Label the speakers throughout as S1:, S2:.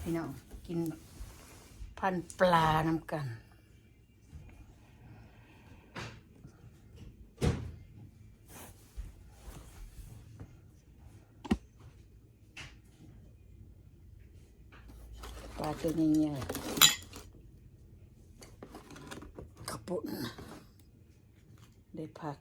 S1: พี่น้องกินพันปลาน้ำกันปลาตัวนี้เนี่ยขาวปุ่นได้ผัก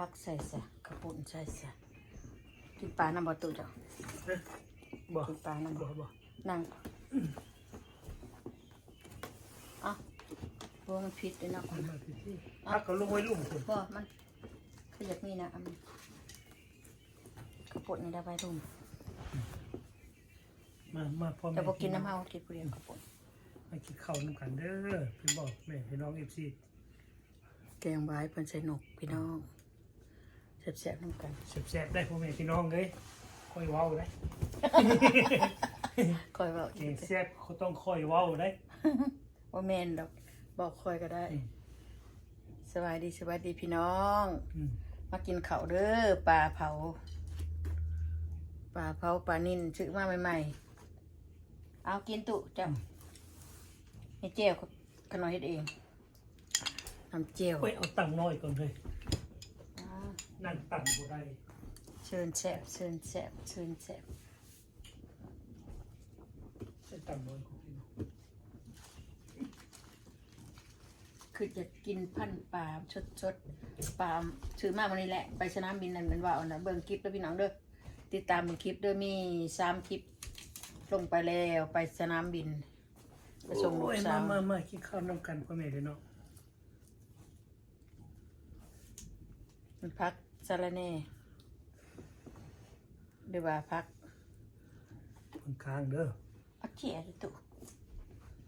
S1: พักใส่ซะกระปุ่นใส่ซะกินปลาน้ำบ่ตุจ้ะ
S2: บ่
S1: กินปลาน้ำ
S2: บ่
S1: บ่
S2: บ่
S1: นั่งเอะตัวมันผิดเลยเนาะ
S2: มาที่ที่พักก็ลงไว้ลุ่มคน
S1: พ่อมันขยับนี่นะอันกระปุ่นนี่ได้ไปรุ่ม
S2: มามาพ่อแม่
S1: แต่บ่กินน้ำเฮากินผู้เดียวกระปุ่น
S2: มากินข้าวน้ำกันเด้อพี่บอกแม่พี่น้องเอฟซี
S1: แกงใบเพิ่นใส่นกพี่น้อง แซ่บๆน้ำกัน
S2: แซ่บๆได้พ่อแม่พี่น้องเลยค่อยเว้าได้
S1: คอยเว้า
S2: เก่งแซ่บเขาต้องค่อยเว้าได้
S1: ว่าแม่นดอกบอกคอยก็ได้
S2: อืม
S1: สวัสดีสวัสดีพี่น้อง
S2: อืม
S1: มากินข้าวเด้อปลาเผาปลาเผาปลานิ่นซื้อมาใหม่ๆ เอากินตุเจ้าให้เจียวขนอยเฮ็ดเองทำเจียว
S2: เอ้ยเอาตังค์น้อยก่อนเลย
S1: อ่า
S2: นั่งตังค์บ่ได้
S1: เชิญแซ่บเชิญแซ่บเชิญแซ่บ
S2: ใช้ตังค์น้อยของพี่น้อง
S1: คือจะกินพันปลาชดชดๆปลาซื้อมาวันนี้แหละ ไปสนามบินนั่นมันว่าเอานะเบิ่งคลิปแล้วพี่น้องเด้อติดตามเบิ่งคลิปเด้อมีสามคลิปลงไปแล้วไปสนามบินไปส่งลู
S2: โอ้
S1: ก
S2: ย
S1: สา
S2: มาว มามากินข้าวน้ำกันพ่อแม่พี่น้อง
S1: มันพัก สาระแหน่หรือว่าพัก
S2: คนค้างเด้อ
S1: เอาเจียดิตุ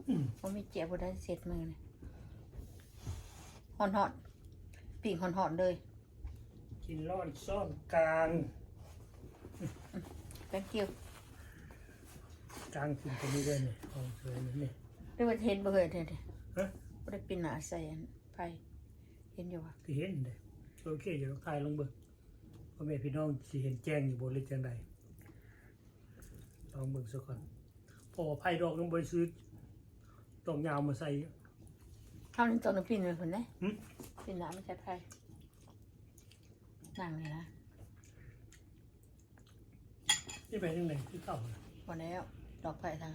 S2: อืม
S1: ว่ามีเจียบ่ได้เสร็จมือเลยหอนหอนๆปีกหอนหอนๆเลย
S2: กินร้อนซ่อนกลาง
S1: แป้งเกียว
S2: กลางกินตัวนี้ด้วยเนี่ยเอาเลยนี่นี่
S1: หรือว่าเห็นบ่เคยเห็นเด้
S2: ฮะ
S1: บ่ได้ปีนหนาใส่อันไฟเห็นอยู่ว่ะ
S2: ที่เห็นเลย โอเคอย่าลองถ่ายลงเบิ่งพ่อแม่พี่น้องสิเห็นแจ้งอยู่บนหรือจังใดลองเบิ่งซะก่อนพอไผ่ดอกลงไปซื้อตองยาวมาใส่
S1: ข้าวนี่ตัวนึงปีนไปพุ่นเด้
S2: หึ
S1: ปีนหนาไม่ใช่ไฟนั่งเลยนะ
S2: นี่ไปยังไงที่เก่าน่ะ
S1: พอแล้วดอกไผ่ทาง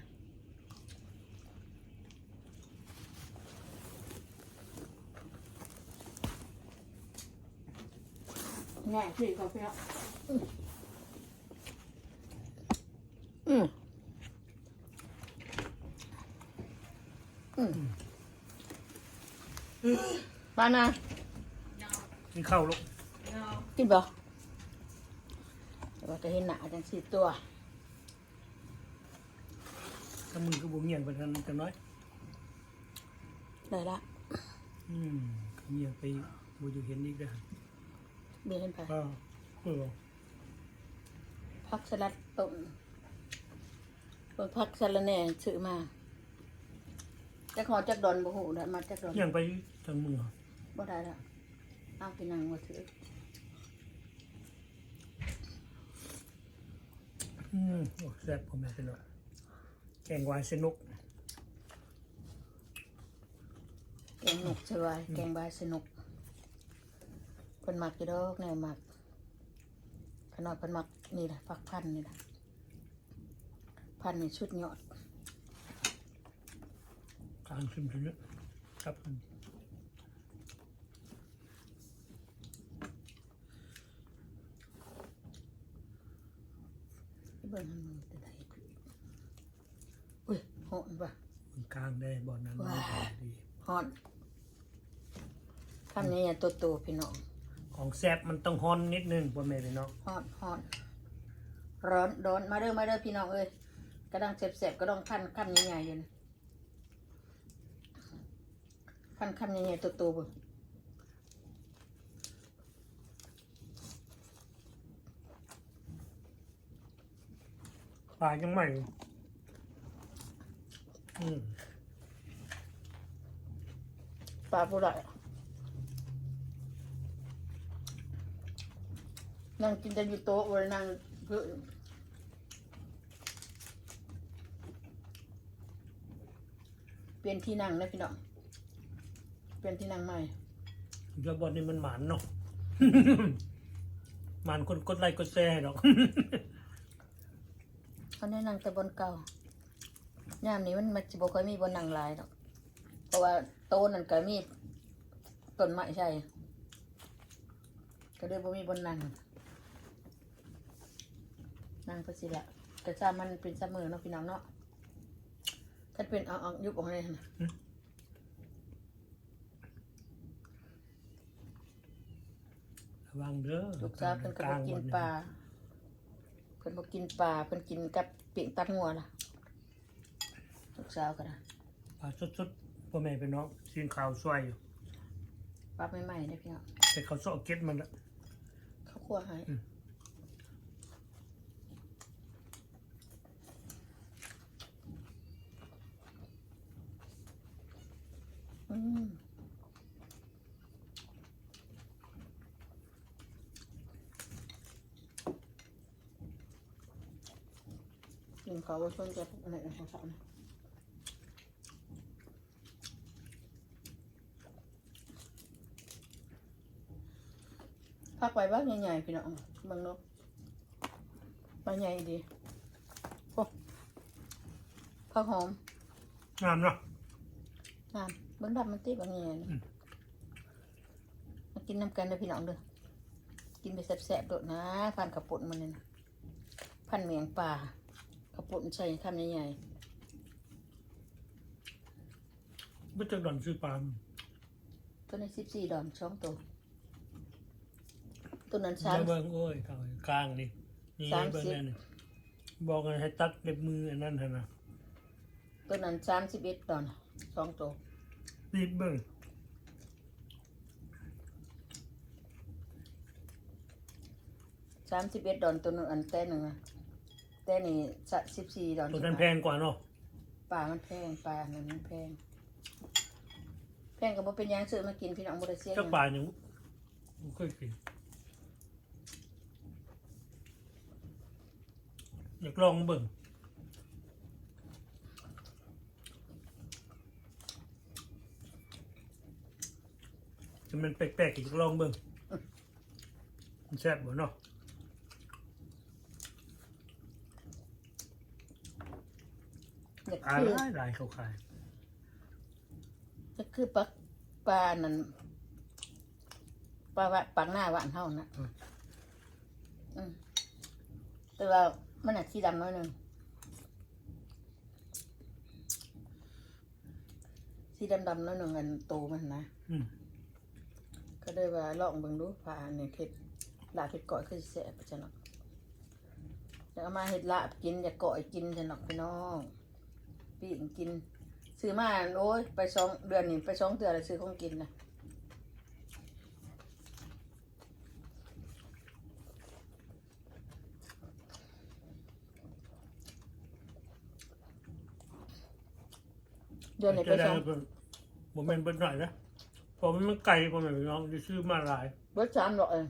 S1: แน่สิเขาเพี้ยอืมอืมอืมบ้านนะ
S2: นี่เข้าลูก
S1: กินบ่แต่ว่าจะเห็นหนาจังสี่ตัว
S2: ถ้ามึงก็บ่เงียงไปทางนั้นจังน้อย
S1: ได้ละ
S2: อืมเงียงไปบ่อยู่เห็นอีกเด้อ
S1: เบี้ยเห็นไป
S2: ก็เออ
S1: พักสลัดต้มต้นพักสลัดแหน่ซื้อมาจะขอจักดอนบ่หูได้มาจักดอน
S2: เงียงไปทางมือ
S1: บ่ได้ละเอาไปนั่งมาถือ
S2: อืมโอ้แซ่บพ่อแม่พี่น้องแกงหวานสนุก
S1: แกงหนกสบายแกงบายสนุกเพิ่นมักอยู่ดอกแนวมักขนาดเพิ่นมักนี่แหละพักพันธุ์นี่แหละพันธุ์นี่ชุดยอด
S2: กลางขึ้นถึงเนี้ยครับ
S1: เบิ่งมันมือแต่ใดอุ้ยหอนว่ะ
S2: มันกลางได้บ่อนั้น
S1: ว้า
S2: ดี
S1: หอนคำนี้ตัวโตๆพี่น้อง
S2: ของแซ่บมันต้องฮ้อนนิดนึงพ่อแม่พี่น้อง
S1: ฮอนฮอนร้อนร้อนมาเด้อมาเด้อพี่น้องเอ้ยกระดังเสบๆกระดังขั้นขั้นใหญ่ๆอยู่นะขั้นขั้นใหญ่ๆโตๆบ่
S2: ปลายังใหม่อืม
S1: ปลาผู้ใด นั่งกินแต่อยู่โต๊ะเลยนั่งเพื่อเปลี่ยนที่นั่งนะพี่น้อง เปลี่ยนที่นั่งใหม่
S2: เจ้าบอลนี่มันหมานเนาะ หมานคนกดไลค์กดแชร์ให้ดอก
S1: เขาแนะนำแต่บนเก่าย่ามนี้มันมันจะบอกค่อยมีบนนั่งหลายหรอก เพราะว่าโต๊ะนั่นก็มีต้นไม้ใช่ ก็เลยบ่มีบนนั่ง นั่งก็สิละแต่ซามันเป็นซัมเมอร์เนาะพี่น้องเนาะถ้าเป็นเอาเอายุบออกมาเลยนะ
S2: ระวังเด้อ
S1: ลูกสาวเพิ่นก็บ่กินปลาเพิ่นบ่กินปลาเพิ่นกินกับเปียงตัดงัวล่ะลูกสาวก็นะ
S2: ปลาสดๆพ่อแม่เป็นน้องซีนขาวสวยอยู่
S1: ปลาใหม่ๆเด้อพี่น้อง
S2: แต่เขาวซอกเก็ตมันละ
S1: ข้าวคั่วให้
S2: อืม
S1: อืม กินข้าวบ่ชวนจะอะไรนะของเขานะพักไว้บ้างใหญ่ๆพี่น้องเบางเนาะปลาใหญ่ดีโอ้ผักหอม
S2: งามเนาะ
S1: งามเบิ้งดำมันตีบางอย่าง
S2: อืม
S1: มากินน้ำกันเด้อพี่น้องเด้อกินไปแซ่บๆโดดนะพันกระปุนมันเลยนะพันเมียงป่ากระปุนใส่คำใหญ่
S2: บ่จักดอนซื้อปลา
S1: ๆตัวนี้สิบสี่ดอนสองตัวตัวนั้นสาม
S2: อย่าเบิ่งโอ้ยเขากลางนี่นี่
S1: สาม
S2: เบิ่ง
S1: สิบ
S2: แน่นี่บอกกันให้ตัดเล็บมืออันนั้นหั่นน่ะ
S1: ตัวนั้นสามสิบเอ็ดดอนสองตัว
S2: รีบเบิ่ง
S1: สามสิบเอ็ดดอนตัวนึงอันแต่หนึ่งอะแต่นี่สิบสี่ดอน
S2: ตัวนั้นแพงกว่าเนาะ
S1: ปลามันแพงปลามันมันแพง แพงก็บ่เป็นหยังซื้อมากินพี่น้องบ่ได้เสีย
S2: จัก
S1: เงิน
S2: ปลายังบ่เคยกินอยากลองเบิ่ง มันแปลกๆอยากลองเบิ่งมันแซ่บบ่เนาะ
S1: อยาก
S2: ปลา
S1: คือ
S2: หลายหลายเขาขาย
S1: ก็คือปลาปลานั่นปลาว่าปังหน้าหวานเท่านะอืมแต่ว่ามันอะสีดำน้อยหนึ่งสีดำดำๆน้อยหนึ่งอันโตมันนะ
S2: อืม
S1: ก็เลยว่าลองเบิ่งดูปลาเนี่ยเห็ดลาเห็ดก่อยคือแซ่บจังเนาะอยากเอามาเห็ดลาบกินอยากก่อยกินจังเนาะพี่น้องปีกกิน ซื้อมาโอ้ยไปสองเดือนนี่ไปสองเดือนเลยซื้อของกินนะเดือนนี้ไปสอง
S2: เบิ่แม่นเบิ่งหน่อยนะ เพราะมันไกลกว่าแม่น้องจะซื้อมาหลาย
S1: เบิดสามดอกเอง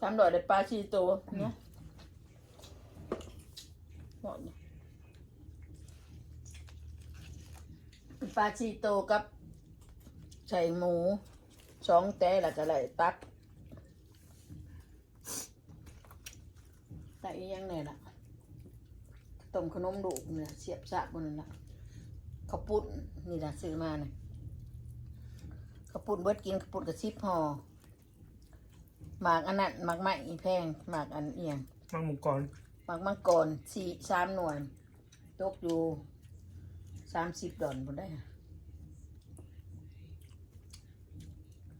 S1: สามดอกได้ปลาชีตัวเนาะหมดเนี่ยปลาชีโตกับใส่หมูสองแต่แล้วก็ไหลตักแต่อีกอยังไงล่ะ ต้มขนมดุเนี่ยเสียบสะบนนั้นล่ะข้าวปุ้นนี่นะซื้อมาเนี่ยข้าวปุ้นเบิดกินข้าวปุ้นกับซิบห่อหมากอันนั้นหมากไม้แพงหมากอันเอียง
S2: มังมังกร
S1: หมากมังกรสี่สามหน่วยตกอยู่สามสิบดอนบนได้ค่ะ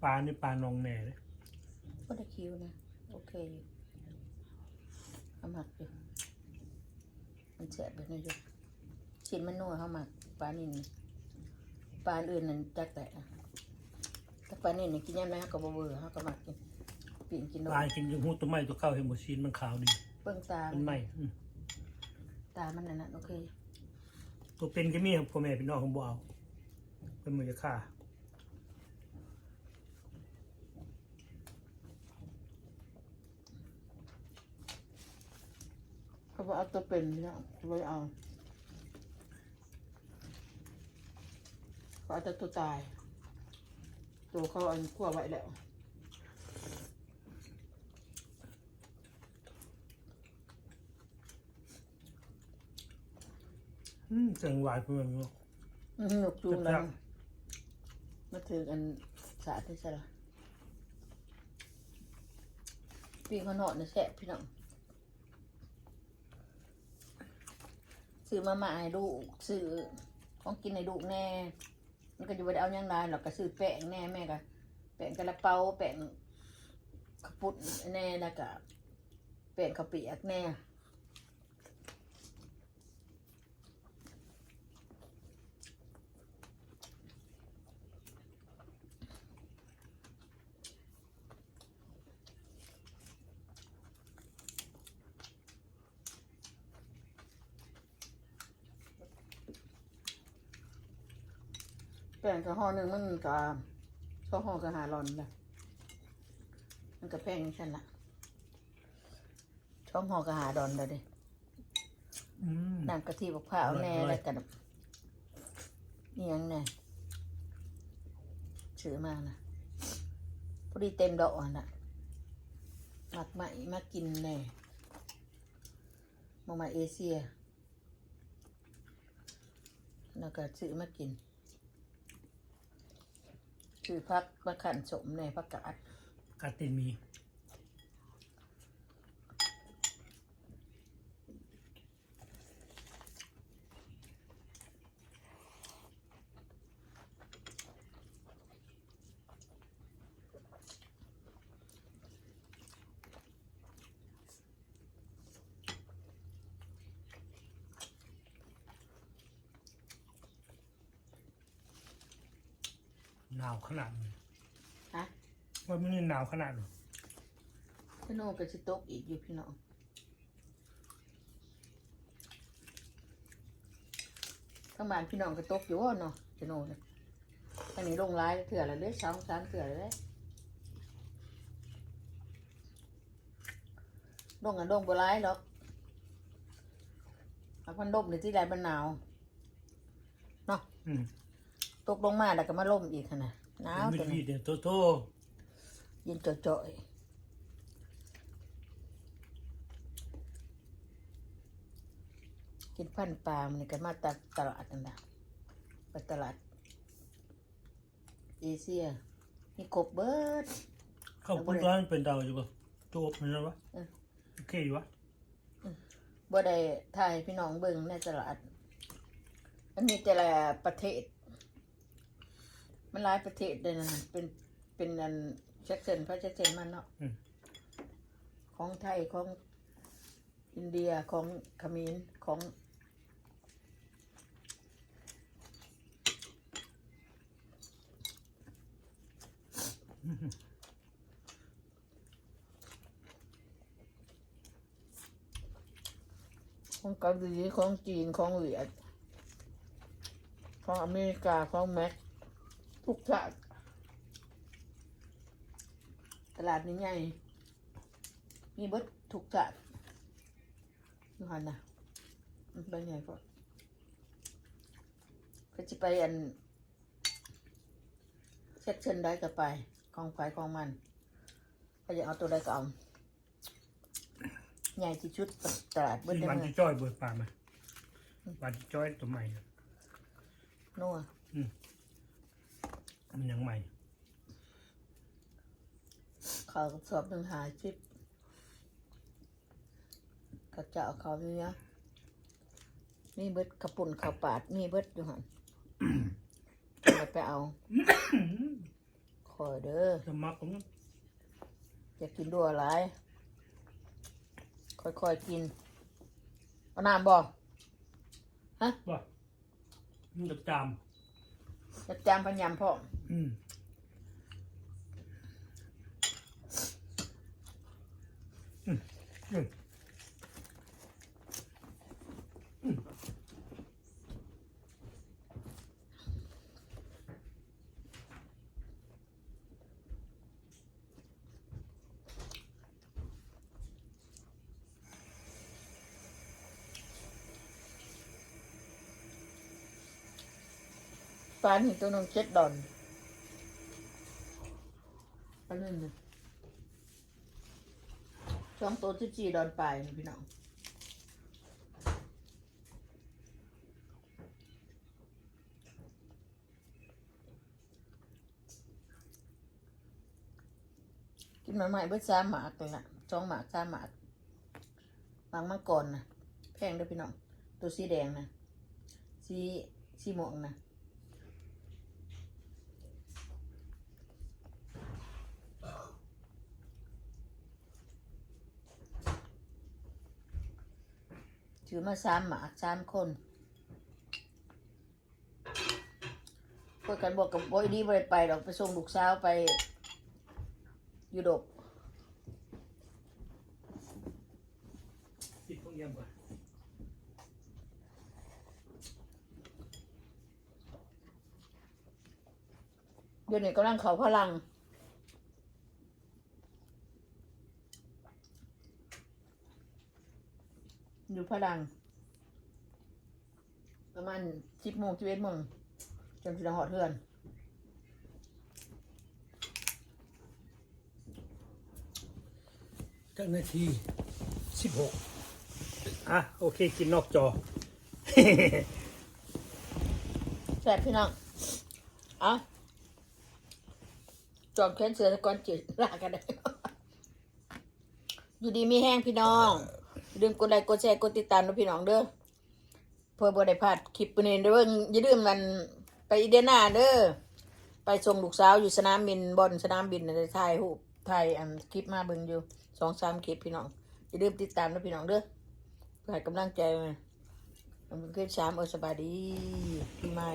S2: ปลานี่ปลานองแหน่เลย
S1: ก็ได้คิวนะ โอเคอยู่เอาหมักอยู่ มันแสบไปหน่อยอยู่ชิ้นมันนัวเขาหมักปลานี่นี่ปลาอื่นนั่นจักแต่แต่ปลานี่นี่กินยังไงเขาก็บ่เบื่อเขาก็หมักกินปิ่งกินโด
S2: ปลากินยังหูตัวใหม่ตัวเก่าเห็นหมดซีนมันขาวดี
S1: เบิ่งตา
S2: มันใหม่อืม
S1: ตามันนั่นน่ะโอเค
S2: ตัวเป็นก็มีครับพ่อแม่พี่น้องของบ่เอาเป็นมือจะฆ่า
S1: เขาบอกเอาตัวเป็นเนี่ยเขาบอกเอาเขาเอาแต่ตัวตาย ตัวเขาเอาขั้วไว้แล้ว
S2: อืมเสียงหวานเพื่อนเนาะ
S1: อือหนกจูงแล้วมาถึงอันสาดที่ใช่ละปีกเขาหนอนเนี่ยแสบพี่น้อง ซื้อมาม่าให้ลูกซื้อของกินให้ลูกแน่มันก็จะไปเอาอยังไงหรอกก็ซื้อแป้งแน่แม่ก็แป้งกระเป๋าแป้งข้าวปุ้นแน่แล้วก็แป้งข้าวเปียกแน่ ป้งกระห่อหนึ่งมันก็ก็ห่อกระหาร้อนเลยมันก็แพงฉันละช่องห่อกระหาดอนเลยดิ
S2: อืม
S1: น้ำกะทิบักพร้าวแน่
S2: อร่อย
S1: แล้วกันนี่ยังแน่ซื้อมานะพอดีเต็มดอกอะนะมักใหม่มากินแน่มามาเอเชียแล้วก็ซื้อมากิน คือพักมาขันสมในพักกาด
S2: กาตินมีาวขนาดนี้
S1: ฮะ
S2: ว่ามันนี่หนาวขนาดนี้
S1: พี่โน่ก็จะตกอีกอยู่พี่น้องข้างบ้านพี่น้องก็ตกอยู่ว่าเนาะพี่โน่เนี่ยอันนี้ลงร้ายเถื่อละเลยสองสามเถื่อละเลยลงกันลงบ่ร้ายหรอกเอาพันลมในที่ใดมันหนาวเนาะ
S2: อืม
S1: ตกลงมาแล้วก็มาล่มอีกขนาดหนาว
S2: ไม่
S1: ตัว
S2: ดี
S1: นี้
S2: เดี๋ยวโตโต
S1: เย็นจ่อยๆกินพันปลามันก็มาจากตลาดนั่นแหละไปตลาดเอเชียมีกบเบิด
S2: เข้าคุณร้านเป็นดาวอยู่ปะโจบมันนะวะ
S1: เออ
S2: โอเคอยู่วะ
S1: บ่ได้ถ่ายพี่น้องเบิ่งในตลาด มันมีแต่ละประเทศ มันหลายประเทศเลยนะเป็นเป็นอันเช็คเซนพระเช็คเซนมันเนาะ
S2: อืม
S1: ของไทยของอินเดียของเขมรของของเกาหลีของจีนของเหวียดของอเมริกาของแม็ก ทุกชาติตลาดนี้ใหญ่มีเบิดถูกจัดดูหันนะมันไปไหนก่อนก็จะไปอันเช็คเชิญได้ก็ไปของไฟของมันก็จะเอาตัวใดก็เอาใหญ่ที่ชุดตลาดเบิด
S2: ที่
S1: ได้
S2: วัน
S1: ไหม
S2: ที่จ้อยเบิดปลาไหมวันที่จ้อยตัวใหม่อะ
S1: นัว
S2: มั นยังใหม่
S1: เขากระสอบหนึ่งหาชิปก็จะเอาเขาเนี้ยมีเบิดกระปุ่นข้าวปาด มีเบิดอยู่หันเอาไปเอา คอยเด้อ
S2: สมัครผม
S1: อยากกินดัวอะไรค่อยๆกิน เอาน้ำบ่
S2: ว่ามันจะจาม
S1: จะจามพันยำพ่อ
S2: อืม
S1: ปลาหินตัวห นึงเจ็ดดอนปลาหนึ่งน่ะสองตัวสิบสี่ดอนปลายนี่พี่น้องกินมาใหม่เบิดสามหมากเลยนะสองหมากสามหมากบางมังกรนะแพงด้วยพี่น้อง ตัวสีแดงนะสีสีม่วงนะ ถือมาสามหมากสามคนพวกกันบอกกับบอยดีบ่ไปไปดอกไปส่งลูกสาวไปยุโรป
S2: ปิดพวกเยี่ยมก่อน
S1: เดี๋ยวนี้กำลังเขาพลัง อยู่พลังประมาณสิบโมงสิบเอ็ดโมงจนถึงหอดเทือน
S2: จังนาทีสิบหกอะ โอเคกินนอกจอ
S1: แซ่บพี่น้องเอะจอมแขนเสือตะกอนจืดลากันได้อยู่ดีมีแห้งพี่น้องอย่า ลืมกดไลค์กดแชร์กดติดตามนะพี่น้องเด้อเพื่อบ่ได้พลาดคลิปปนี้เด้ออย่าลืมมันไปอีเดน่าเด้อไปส่งลูกสาวอยู่สนามบินบอนสนามบินในถ่ายรูปถ่ายอันคลิปมาเบิ่งอยู่สองสามคลิปพี่น้องอย่าลืมติดตามนะพี่น้องเด้อเพื่อให้กำลังใจมามันเป็นขึ้นสามเออสบายดีพี่ใหม่